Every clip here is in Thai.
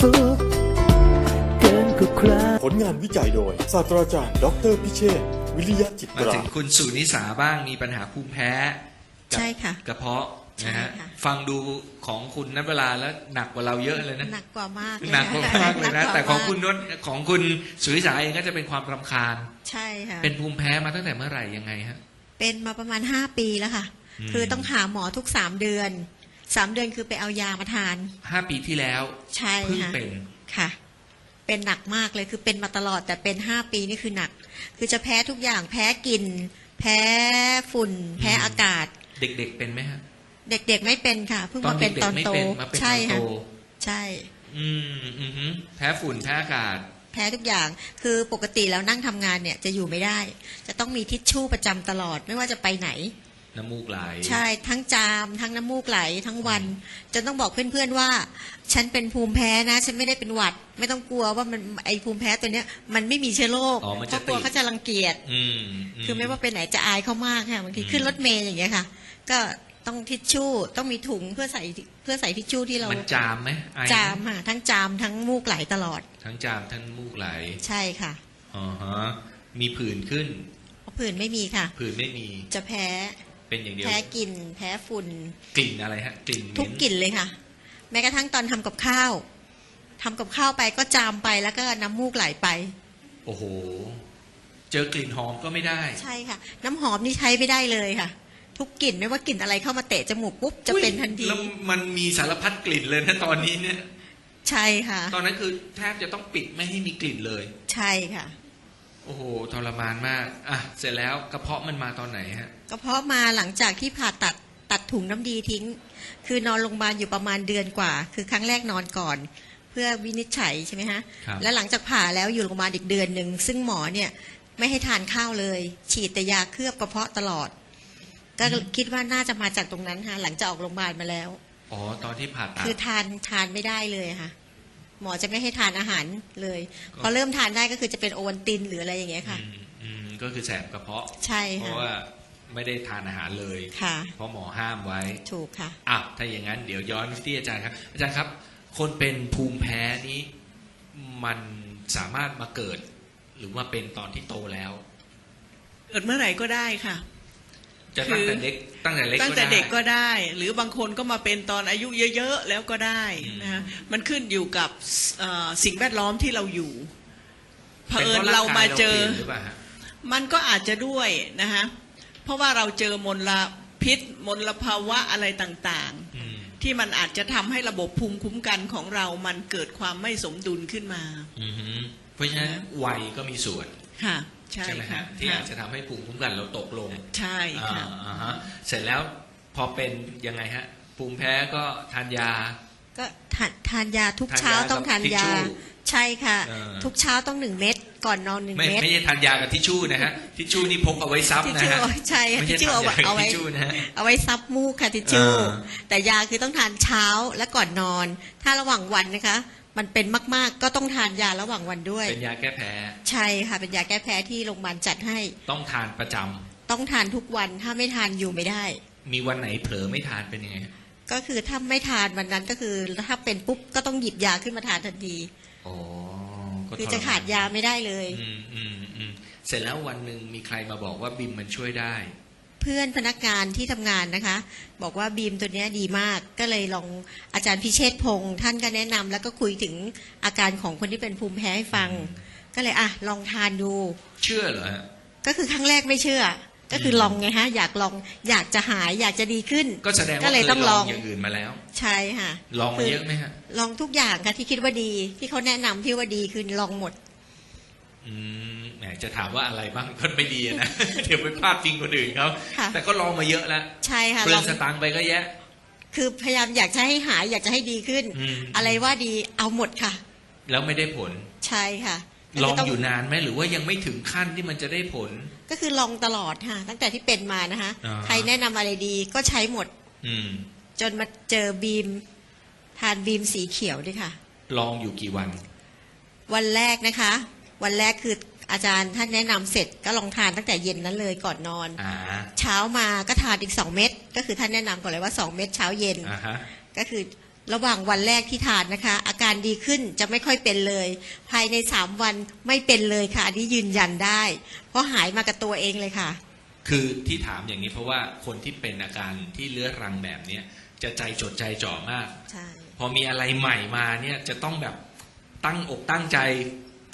สุขเกินกว่าใครผลงานวิจัยโดย ศาสตราจารย์ดออเตอร์พิเชษฐ์วิริยะจิตมารา ถึงคุณสุนิสาบ้างมีปัญหาภูมิแพ้กับใช่ค่ะกระเพาะนะฮะใช่ค่ะ ฟังดูของคุณนับเวลาแล้วหนักกว่าเราเยอะเลยนะหนักกว่ามากเลยหนักกว่ามากเลยนะหกกว่าแต่ของมากคุณนวดของคุณสุนิสาเองก็จะเป็นความรำคาญ ใช่ค่ะเป็นภูมิแพ้มาตั้งแต่เมื่อไหร่ยังไงฮะ เป็นมาประมาณห้าปีแล้วค่ะ อืม คือต้องหาหมอทุกสามเดือน สามเดือนคือไปเอายามาทาน ห้าปีที่แล้วใช่เพิ่งค่ะเป็นค่ะ เป็นหนักมากเลยคือเป็นมาตลอดแต่เป็นห้าปีนี่คือหนัก คือจะแพ้ทุกอย่างแพ้กลิ่นแพ้ฝุ่น แพ้อากาศ เด็กๆเป็นไหมฮะเด็กๆไม่เป็นค่ะ เพิ่งตอนมาเป็นเด็กตอนๆไม่โตเป็นมาเป็นตใช่อนโตค่ะใช่ อืมอืมฮึแพ้ฝุ่นแพ้อากาศ แพ้ทุกอย่าง คือปกติแล้วนั่งทำงานเนี่ยจะอยู่ไม่ได้ จะต้องมีทิชชู่ประจำตลอดไม่ว่าจะไปไหน น้ำมูกไหล ใช่ทั้งจามทั้งน้ำมูกไหลทั้งวันจนต้องบอกเพื่อนๆว่า ฉันเป็นภูมิแพ้นะ ฉันไม่ได้เป็นหวัด ไม่ต้องกลัวว่ามันไอภูมิแพ้ตัวเนี้ย มันไม่มีเชื้อโรคอ๋อมันเพจะราะกลัวติด เขาจะรังเกียจ อืมคือไม่ว่าไปไหนจะอายเขามากค่ะบางทีอืม ขึ้นรถเมล์อย่างเงี้ยค่ะ ก็ต้องทิชชู่ต้องมีถุงเพื่อใส่เพื่อใส่ทิชชู่ที่เรามันจามไหมไอจามค่ะทั้งจามทั้งมูกไหลตลอดทั้งจามทั้งมูกไหลใช่ค่ะอ๋อฮะมีผื่นขึ้น เพราะผื่นไม่มีค่ะ ผื่นไม่มีจะแพ้ เป็นอย่างเดียว แพ้กลิ่นแพ้ฝุ่น กลิ่นอะไรฮะกลิ่นเหม็ทุกกลิ่นเลยค่ะ แม้กระทั่งตอนทำกับข้าวทำกับข้าวไปก็จามไปแล้วก็น้ำมูกไหลไป โอ้โห เจอกลิ่นหอมก็ไม่ได้ ใช่ค่ะ น้ำหอมนี่ใช้ไม่ได้เลยค่ะ ทุกกลิ่นไม่ว่ากลิ่นอะไรเข้ามาเตะจมูกปุ๊บจะเป็นทันทีแล้วมันมีสารพัดกลิ่นเลยนะตอนนี้เนี่ย ใช่ค่ะ ตอนนั้นคือแทบจะต้องปิดไม่ให้มีกลิ่นเลย ใช่ค่ะ โอ้โหทรมานมากอะเสร็จแล้วกระเพาะมันมาตอนไหนฮะก็เพราะมาหลังจากที่ผ่าตัดตัดถุงน้ำดีทิ้ง คือนอนโรงพยาบาลอยู่ประมาณเดือนกว่า คือครั้งแรกนอนก่อน เพื่อวินิจฉัยใช่ไหมฮะครับแล้วหลังจากผ่าแล้วอยู่โรงพยาบาลอีกเดือนหนึ่งซึ่งหมอเนี่ยไม่ให้ทานข้าวเลย ฉีดแต่ยาเคลือบกระเพาะตลอด ก็คิดว่าน่าจะมาจากตรงนั้นค่ะหลังจากออกโรงพยาบาลมาแล้วอ๋อตอนที่ผ่าตัดคือทานทานไม่ได้เลยค่ะ หมอจะไม่ให้ทานอาหารเลยก็พอเริ่มทานได้ก็คือจะเป็นโอวัลตินหรืออะไรอย่างเงี้ยค่ะ อืมอืมก็คือแสบกระเพาะใช่เพค่ะราะว่าไม่ได้ทานอาหารเลยค่ะ เพราะหมอห้ามไว้ถูกค่ะอะถ้าอย่างนั้นเดี๋ยวย้อนที่อาจารย์ครับ อาจารย์ครับ คนเป็นภูมิแพ้นี้มันสามารถมาเกิด หรือว่าเป็นตอนที่โตแล้ว เกิดเมื่อไหร่ก็ได้ค่ะ จะตั้งแต่เด็กตั้งแต่เล็กตั้งก็แต่ได้เด็กก็ได้ หรือบางคนก็มาเป็นตอนอายุเยอะๆแล้วก็ได้อืมนะคะมันขึ้นอยู่กับเอ่อสิ่งแวดล้อมที่เราอยู่เผป็นอิพญะเรามาเจอร่งกยปลี่ยนหรือเปล่าฮะมันก็อาจจะด้วยนะคะเพราะว่าเราเจอมลพิษมลภาวะอะไรต่างอืมๆที่มันอาจจะทำให้ระบบภูมิคุ้มกันของเรามันเกิดความไม่สมดุลขึ้นมาอือฮึเพราะฉะนั้นวัยก็มีส่วนค่ะ ใช่ใช่ไหมค่ะฮะที่อาจจะทำให้ภูมิคุ้มกันเราตกลง ใช่ค่ะอ่าอ่าฮะเสร็จแล้วพอเป็นยังไงฮะ ภูมิแพ้ก็ทานยา ก็ทานทานยาทุกทานยาเช้าต้องทานกับทิชยาชู่ใช่ค่ะเออทุกเช้าต้องหนึ่งเม็ดก่อนนอนหนึ่งไม่เม็ดไม่ใช่ทานยากับทิชชู่นะฮะทิชชู่นี่พกเอาไว้ซับทิชนะชู่ฮะเอาไว้ใช่ค่ะไม่ทิใช่ชชู่ทานเอายาไว้กับเอาไว้ทิชชู่นะฮะเอาไว้ซับมูกค่ะทิชชู่เออแต่ยาคือต้องทานเช้าและก่อนนอน ถ้าระหว่างวันนะคะ มันเป็นมาก ๆ ก็ต้องทานยาระหว่างวันด้วย เป็นยาแก้แพ้ ใช่ค่ะเป็นยาแก้แพ้ที่โรงพยาบาลจัดให้ ต้องทานประจำต้องทานทุกวันถ้าไม่ทานอยู่ไม่ได้ มีวันไหนเผลอไม่ทานเป็นยังไงฮะก็คือถ้าไม่ทานวันนั้นก็คือถ้าเป็นปุ๊บก็ต้องหยิบยาขึ้นมาทานทันทีอ๋อก็คือทรมนจะขาดยาไม่ได้เลย อืมอืมอืมเสร็จแล้ววันหนึ่งมีใครมาบอกว่าบิมมันช่วยได้ เพื่อนพนักงานที่ทำงานนะคะ บอกว่าบีมตัวเนี้ยดีมากก็เลยลองอาจารย์พิเชษพงศ์ท่านก็แนะนำแล้วก็คุยถึงอาการของคนที่เป็นภูมิแพ้ให้ฟัง ก็เลยอะลองทานดู เชื่อเหรอฮะ ก็คือครั้งแรกไม่เชื่อ ก็คือลองไงฮะ อยากลองอยากจะหายอยากจะดีขึ้นก็แสดงก็ว่าเลยเคยต้องลลอองงอย่างอื่นมาแล้ว ใช่ค่ะลองมาคืเยอะไหมฮะ ลองทุกอย่างค่ะที่คิดว่าดี ที่เขาแนะนำที่ว่าดีคือลองหมด อืมแหม จะถามว่าอะไรบ้างก็ไม่ดีอะนะเดี๋ยวไปพลาดพิงคนอื่นเขาค่ะแต่ก็ลองมาเยอะแล้วใช่ค่ะเปลืลอองงสตังค์ไปก็แยะ คือพยายามอยากจะให้หายอยากจะให้ดีขึ้น อืม อะไรว่าดีเอาหมดค่ะ แล้วไม่ได้ผล ใช่ค่ะลองก็คืต้อยู่นานไหมหรือว่ายังไม่ถึงขั้นที่มันจะได้ผล ก็คือลองตลอดค่ะ ตั้งแต่ที่เป็นมานะคะ อ่า ใครแนะนำอะไรดีก็ใช้หมด อืม จนมาเจอบีม ทานบีมสีเขียวด้วยค่ะ ลองอยู่กี่วัน วันแรกนะคะ วันแรกคือ อาจารย์ท่านแนะนำเสร็จก็ลองทานตั้งแต่เย็นนั้นเลยก่อนนอน อ่าเช้ามาก็ทานอีกสองเม็ดก็คือท่านแนะนำก่อนเลยว่าสองเม็ดเช้าเย็น อ่าฮะ ก็คือระหว่างวันแรกที่ทานนะคะ อาการดีขึ้นจะไม่ค่อยเป็นเลย ภายในสามวันไม่เป็นเลยค่ะ อันนี้ยืนยันได้ เพราะหายมากับตัวเองเลยค่ะ คือที่ถามอย่างนี้เพราะว่าคนที่เป็นอาการที่เลื้อรังแบบเนี้ยจะใจจดใจจ่อมาก ใช่ พอมีอะไรใหม่มาเนี่ยจะต้องแบบตั้งอกตั้งใจ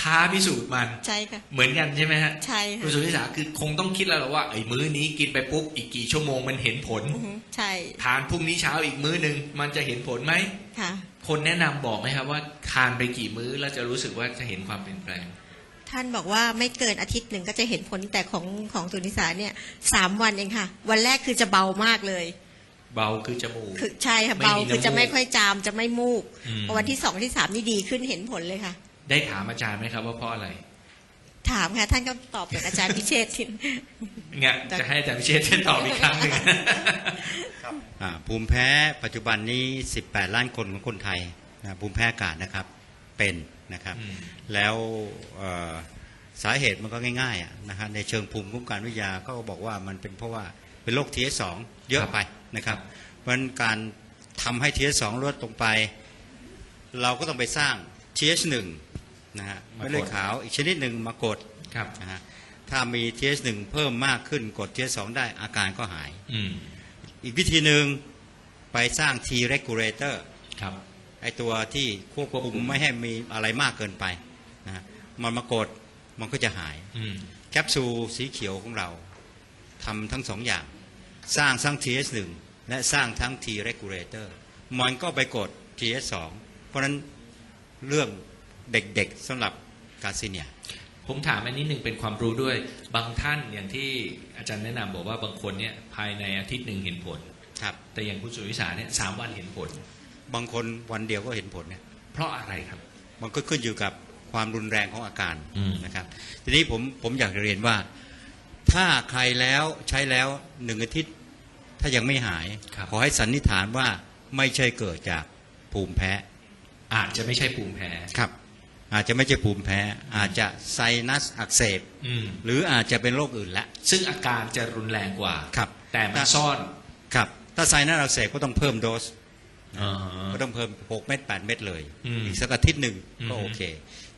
ท้าพิสูจน์มัน ใช่ค่ะ เหมือนกันใช่ไหมฮะใช่ค่ะคุณสุนิสาคือคงต้องคิดแล้วล่ะว่าไอ้มื้อนี้กินไปปุ๊บอีกกี่ชั่วโมงมันเห็นผลอือฮึใช่ทานพรุ่งนี้เช้าอีกมื้อหนึ่งมันจะเห็นผลไหมค่ะ คนแนะนำบอกไหมครับว่าทานไปกี่มื้อแล้วจะรู้สึกว่าจะเห็นความเปลี่ยนแปลง ท่านบอกว่าไม่เกินอาทิตย์หนึ่งก็จะเห็นผลแต่ของของตุนิสาเนี่ยสามวันเองค่ะ วันแรกคือจะเบามากเลยเบาคือจมูกคือใช่ค่ะไม่เบามีน้ำคือจะไม่มูกค่อยจามจะไม่มูกอืมพอวันที่สองที่สามนี่ดีขึ้นเห็นผลเลยค่ะ ได้ถามอาจารย์ไหมครับว่าเพราะอะไร ถามค่ะท่านก็ตอบอย่างอาจารย์พิเชษฐ์เนี่ยจะให้อาจารย์พิเชษฐ์ช่วยตอบอีกครั้งหนึ่งอ่าภูมิแพ้ปัจจุบันนี้ 18 ล้านคนของคนไทยนะภูมิแพ้อากาศนะครับเป็นนะครับอืมแล้วเอ่อสาเหตุมันก็ง่ายๆอะนะฮะในเชิงภูมิคุ้มกันวิทยาก็บอกว่ามันเป็นเพราะว่าเป็นโรค TS2 เยอะไปนะครับเพราะฉะนั้นการทำให้ TS2 ลดลงไป เราก็ต้องไปสร้าง TH1 นะฮะมากดไม่เลือดขาวอีกชนิดหนึ่งมากดครับนะฮะถ้ามี TH1 เพิ่มมากขึ้นกด TH2 ได้อาการก็หาย อืมอีกวิธีหนึ่งไปสร้าง T regulator ครับไอตัวที่ควบคุมไม่ให้มีอะไรมากเกินไปนะฮะมันมากดมันก็จะหายอืมแคปซูลสีเขียวของเราทำทั้งสองอย่าง สร้างทั้ง TS1 และสร้างทั้ง T regulator มันก็ไปกด TS2 เพราะฉะนั้นเรื่อง เด็กๆสำหรับกาซิเนีย ผมถามอันนี้หนึ่งเป็นความรู้ด้วย บางท่านอย่างที่อาจารย์แนะนำบอกว่าบางคนเนี่ยภายในอาทิตย์หนึ่งเห็นผล ครับ แต่อย่างคุณสุวิสาเนี่ยสามวันเห็นผล บางคนวันเดียวก็เห็นผลเนี่ยเพราะอะไรครับ มันก็ขึ้นอยู่กับความรุนแรงของอาการอืม นะครับ ทีนี้ผมผมอยากจะเรียนว่า ถ้าใครแล้วใช้แล้วหนึ่งอาทิตย์ ถ้ายังไม่หาย ครับ ขอให้สันนิษฐานว่าไม่ใช่เกิดจากภูมิแพ้อาจจะไม่ใช่ภูมิแพ้ ครับ อาจจะไม่ใช่ภูมิแพ้ อาจจะไซนัสอักเสบอืมหรืออาจจะเป็นโรคอื่นละ ซึ่งอาการจะรุนแรงกว่าครับ แต่มันซ่อนครับ ถ้าไซนัสอักเสบก็ต้องเพิ่มโดสอ่าก็ต้องเพิ่ม6เม็ด8เม็ดเลยอืมอีกสักอาทิตย์หนึ่งก็อืมโอเค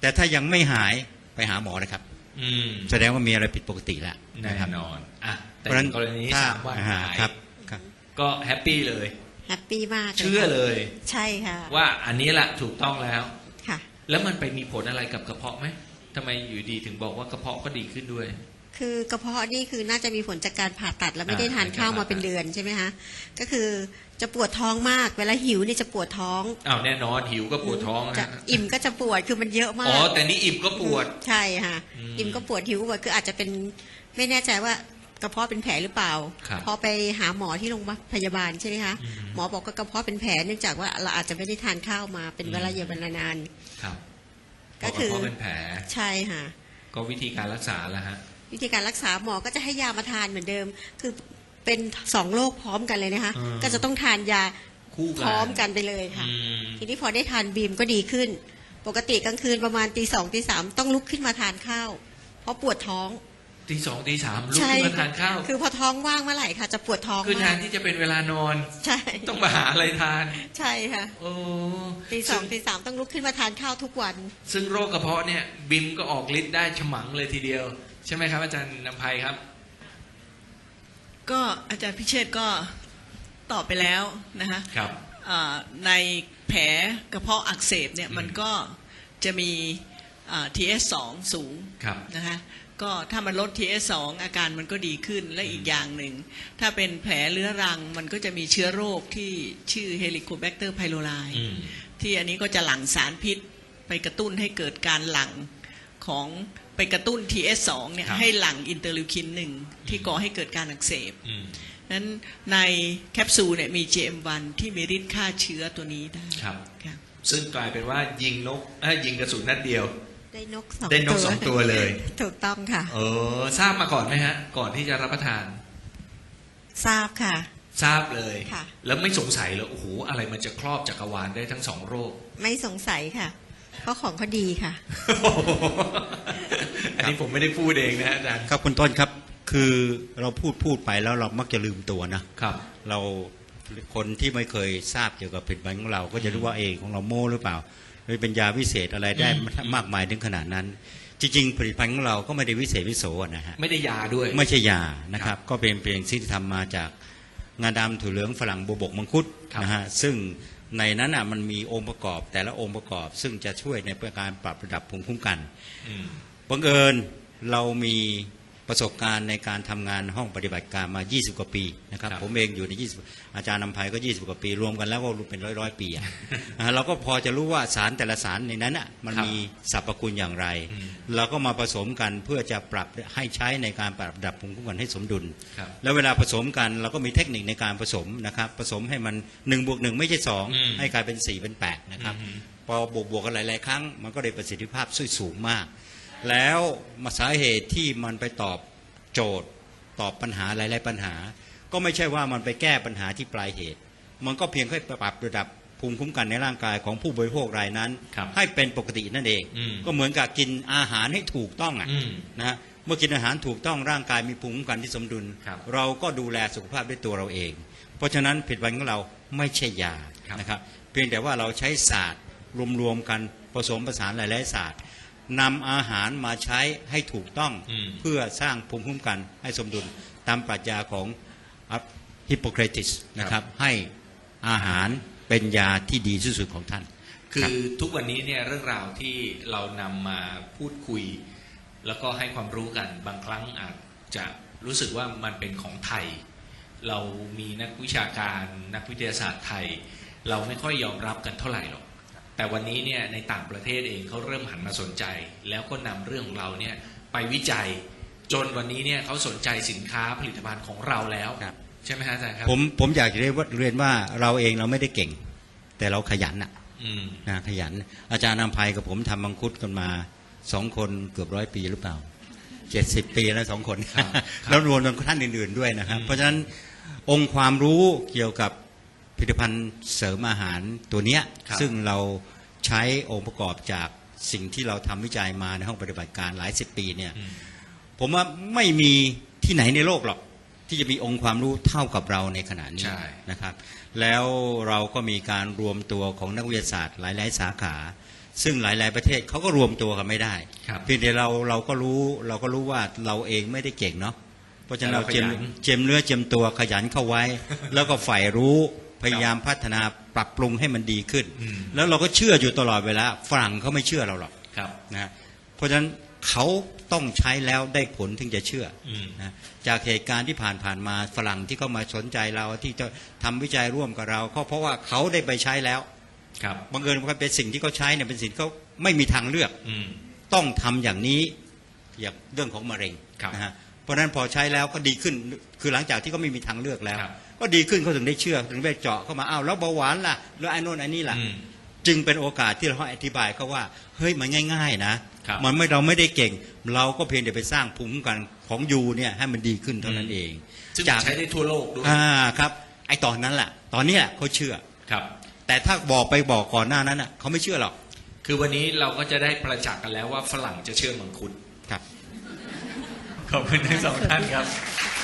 แต่ถ้ายังไม่หายไปหาหมอนะครับอืมแสดงว่ามีอะไรผิดปกติแล้วแน่นะครับนอนอะเพแต่ราะฉะนั้นกรณีนี้ถ้าสามวันอ่หายครับครับก็แฮปปี้เลยแฮปปี้มากลยเชื่อเลย ใช่ค่ะ ว่าอันนี้แหละถูกต้องแล้วค่ะ แล้วมันไปมีผลอะไรกับกระเพาะไหมทำไมอยู่ดีถึงบอกว่ากระเพาะก็ดีขึ้นด้วย คือกระเพาะนี่คือน่าจะมีผลจากการผ่าตัดแล้วไม่ได้อ่าทานข้าวมาเป็นเดือนใช่ไหมคะก็คือจะปวดท้องมาก เวลาหิวนี่จะปวดท้องอ้าวแน่นอนหิวก็ปวดท้องจะนะอิ่มก็จะปวดคือมันเยอะมาอ๋อกแต่นี่อิ่มก็ปวดใช่ค่ะอืมอิ่มก็ปวดหิวก็ปวดคืออาจจะเป็นไม่แน่ใจว่า กระเพาะเป็นแผลหรือเปล่า ครับพอไปหาหมอที่โรงพยาบาลใช่ไหมคะอืมหมอบอกว่ากระเพาะเป็นแผลเนื่องจากว่าเราอาจจะไม่ได้ทานข้าวมาเป็นเวลาอืม เยอะเวลานาน ครับก็คือ พระกระเพาะเป็นแผลใช่ค่ะ ก็วิธีการรักษาแล้วฮะ วิธีการรักษาหมอก็จะให้ยามาทานเหมือนเดิม คือเป็นสองโรคพร้อมกันเลยนะคะ อืม ก็จะต้องทานยาคู่พร้อมกันไปเลยค่ะ อืมทีนี้พอได้ทานบีมก็ดีขึ้น ปกติกลางคืนประมาณตีสองตีสามต้องลุกขึ้นมาทานข้าว เพราะปวดท้อง ตีสองตีสามลุกขึ้นมาทานข้าว คือพอท้องว่างเมื่อไหร่ค่ะจะปวดท้องคือแทมานกที่จะเป็นเวลานอน ใช่ ต้องมาหาอะไรทาน ใช่ค่ะโอ้ตีสองตีสามต้องลุกขึ้นมาทานข้าวทุกวัน ซึ่งโรคกระเพาะเนี่ย บิมก็ออกฤทธิ์ได้ฉมังเลยทีเดียว ใช่ไหมครับอาจารย์นำภัยครับ ก็อาจารย์พิเชษก็ตอบไปแล้วนะคะครับอ่าในแผลกระเพาะอักเสบเนี่ยอืมมันก็จะมีอ่า TS2 สูงครับนะคะ ก็ถ้ามันลด TS2 อาการมันก็ดีขึ้นและอีกอย่างหนึ่ง ถ้าเป็นแผลเรื้อรังมันก็จะมีเชื้อโรคที่ชื่อ Helicobacter pylori อืมที่อันนี้ก็จะหลั่งสารพิษ ไปกระตุ้นให้เกิดการหลั่งของไปกระตุ้น TS2 เนี่ยครับให้หลั่งอินเตอร์ลิวคินหนึ่งที่ก่อให้เกิดการอักเสบอืมนั้นในแคปซูลเนี่ยมี JM1 ที่มีฤทธิ์ฆ่าเชื้อตัวนี้ได้ครับครับซึ่งกลายเป็นว่ายิงนกเอ้ยยิงกระสุนนัดเดียว ได้นกสองได้นกสองตัวเลย ถูกต้องค่ะ เออทราบมาก่อนไหมฮะ ก่อนที่จะรับประทาน ทราบค่ะ ทราบเลยค่ะแล้วไม่สงสัยเลยโอ้โหอะไรมันจะครอบจักรวาลได้ทั้งสองโรค ไม่สงสัยค่ะ เพราะของเขาดีค่ะ อันนี้ผมไม่ได้พูดเองนะอาจารย์ครับคุณต้นครับ คือเราพูดพูดไปแล้วเรามักจะลืมตัวนะครับ เราคนที่ไม่เคยทราบเกี่ยวกับผลิตภัณฑ์ของเรา ก็จะรู้ว่าเองของเราโม้หรือเปล่า หรือเป็นยาวิเศษอะไรได้อืมมากมายถึงขนาดนั้น จริงๆผลิตภัณฑ์ของเราก็ไม่ได้วิเศษวิโสนะฮะไม่ได้ยาด้วย ไม่ใช่ยานะครับ ก็เป็นเพียงสิ่งที่ทำมาจากงาดำถั่วเหลืองฝรั่งบวบกมังคุดครับนะฮะซึ่งในนั้นอะมันมีองค์ประกอบ แต่ละองค์ประกอบ ซึ่งจะช่วยในการปรับระดับภูมิคุ้มกันอืมบังเอิญเรามี ประสบการณ์ในการทำงานห้องปฏิบัติการมา 20 กว่าปีนะครับครับผมเองอยู่ใน 20 อาจารย์นำภัยก็ 20 กว่าปี รวมกันแล้วก็เป็นร้อยร้อยๆปีอะนะฮะเราก็พอจะรู้ว่าสารแต่ละสารในนั้นอะมันครับมีสรรพคุณอย่างไรอืมเราก็มาผสมกันเพื่อจะปรับให้ใช้ในการปรับระดับภูมิคุ้มกันให้สมดุลครับแล้วเวลาผสมกันเราก็มีเทคนิคในการผสมนะครับผสมให้มัน1บวก1ไม่ใช่อืม2ให้กลายเป็น 4 เป็น 8 นะครับอืมพอบวกบวกกันหลาย ๆ ครั้ง มันก็ได้ประสิทธิภาพสูงมาก แล้วมาสาเหตุที่มันไปตอบโจทย์ ตอบปัญหาหลาย ๆ ปัญหา ก็ไม่ใช่ว่ามันไปแก้ปัญหาที่ปลายเหตุ มันก็เพียงแค่ปรับระดับภูมิคุ้มกันในร่างกายของผู้บริโภครายนั้นครับให้เป็นปกตินั่นเองอืมก็เหมือนกับกินอาหารให้ถูกต้องอะอืมนะฮะเมื่อกินอาหารถูกต้องร่างกายมีภูมิคุ้มกันที่สมดุลครับเราก็ดูแลสุขภาพด้วยตัวเราเอง เพราะฉะนั้นผลิตภัณฑ์ของเราไม่ใช่ยาครับนะครับเพียงแต่ว่าเราใช้ศาสตร์รวมๆกันผสมผสานหลายๆศาสตร์ นำอาหารมาใช้ให้ถูกต้องอืมเพื่อสร้างภูมิคุ้มกันให้สมดุลตามปรัชญาของฮิปโปเครติสนะครับให้อาหารเป็นยาที่ดีที่สุดของท่าน คือทุกวันนี้เนี่ยเรื่องราวที่เรานำมาพูดคุย แล้วก็ให้ความรู้กันบางครั้งอาจจะรู้สึกว่ามันเป็นของไทย เรามีนักวิชาการนักวิทยาศาสตร์ไทย เราไม่ค่อยยอมรับกันเท่าไหร่หรอก แต่วันนี้เนี่ยในต่างประเทศเองเขาเริ่มหันมาสนใจ แล้วก็นำเรื่องของเราเนี่ยไปวิจัยจนวันนี้เนี่ยเขาสนใจสินค้าผลิตภัณฑ์ของเราแล้วครับใช่ไหมฮะอาจารย์ครับผมผมอยากจะเรียนว่าเรียนว่าเราเองเราไม่ได้เก่ง แต่เราขยันอะอืมนะขยัน อาจารย์นำภัยกับผมทำมังคุดกันมาสองคนเกือบร้อยปีหรือเปล่าเจ็ดสิบปีแล้วสองคนครับแล้วรวมทั้งท่านอื่น ๆด้วยนะครับอืมเพราะฉะนั้นองค์ความรู้เกี่ยวกับ ผลิตภัณฑ์เสริมอาหารตัวเนี้ยครับ ซึ่งเราใช้องค์ประกอบจากสิ่งที่เราทำวิจัยมาในห้องปฏิบัติการหลายสิบปีเนี่ยอืมผมว่าไม่มีที่ไหนในโลกหรอก ที่จะมีองค์ความรู้เท่ากับเราในขณะนี้ใช่ นะครับ แล้วเราก็มีการรวมตัวของนักวิทยาศาสตร์หลาย ๆ สาขา ซึ่งหลาย ๆ ประเทศเขาก็รวมตัวกันไม่ได้ครับ เพียงแต่เราเราก็รู้เราก็รู้ว่าเราเองไม่ได้เก่งเนาะเพราะฉะนั้นแต่เราเราเจมขยันเจมเนื้อเจมตัวขยันเข้าไว้ แล้วก็ใฝ่รู้ พยายามพัฒนาปรับปรุงให้มันดีขึ้นอืมแล้วเราก็เชื่ออยู่ตลอดเวลาฝรั่งเขาไม่เชื่อเราหรอกครับนะเพราะฉะนั้นเขาต้องใช้แล้วได้ผลถึงจะเชื่ออืมนะจากเหตุการณ์ที่ผ่านผ่านๆมาฝรั่งที่เขามาสนใจเราที่จะทำวิจัยร่วมกับเราก็เพราะว่าเขาได้ไปใช้แล้วครับบังเอิญว่าเป็นสิ่งที่เขาใช้เนี่ยเป็นสิ่งที่เขาไม่มีทางเลือกอืมต้องทำอย่างนี้อย่างเรื่องของมะเร็งครับนะฮะเพราะฉะนั้นพอใช้แล้วก็ดีขึ้น คือหลังจากที่เขาไม่มีทางเลือกแล้วครับ ก็ดีขึ้นเขาถึงได้เชื่อ ถึงได้เจาะเข้ามาอ้าวแล้วเบาหวานล่ะแล้วไอ้โน่นไอ้นี่ล่ะอืมจึงเป็นโอกาสที่เราให้อธิบายเขาว่า เฮ้ยมันง่าย ๆ นะครับมันไม่เราไม่ได้เก่ง เราก็เพียงแต่ไปสร้างภูมิคุ้มกันของยูเนี่ยให้มันดีขึ้นเท่านั้นเองซึ่งจากใช้ได้ทั่วโลกด้วยอ่าครับ ไอ้ตอนนั้นแหละตอนนี้แหละเขาเชื่อครับ แต่ถ้าบอกไปบอกก่อนหน้านั้นอะเขาไม่เชื่อหรอกคือวันนี้เราก็จะได้ประจักษ์กันแล้วว่าฝรั่งจะเชื่อมังคุดครับ ขอบคุณทั้งสองท่านครับข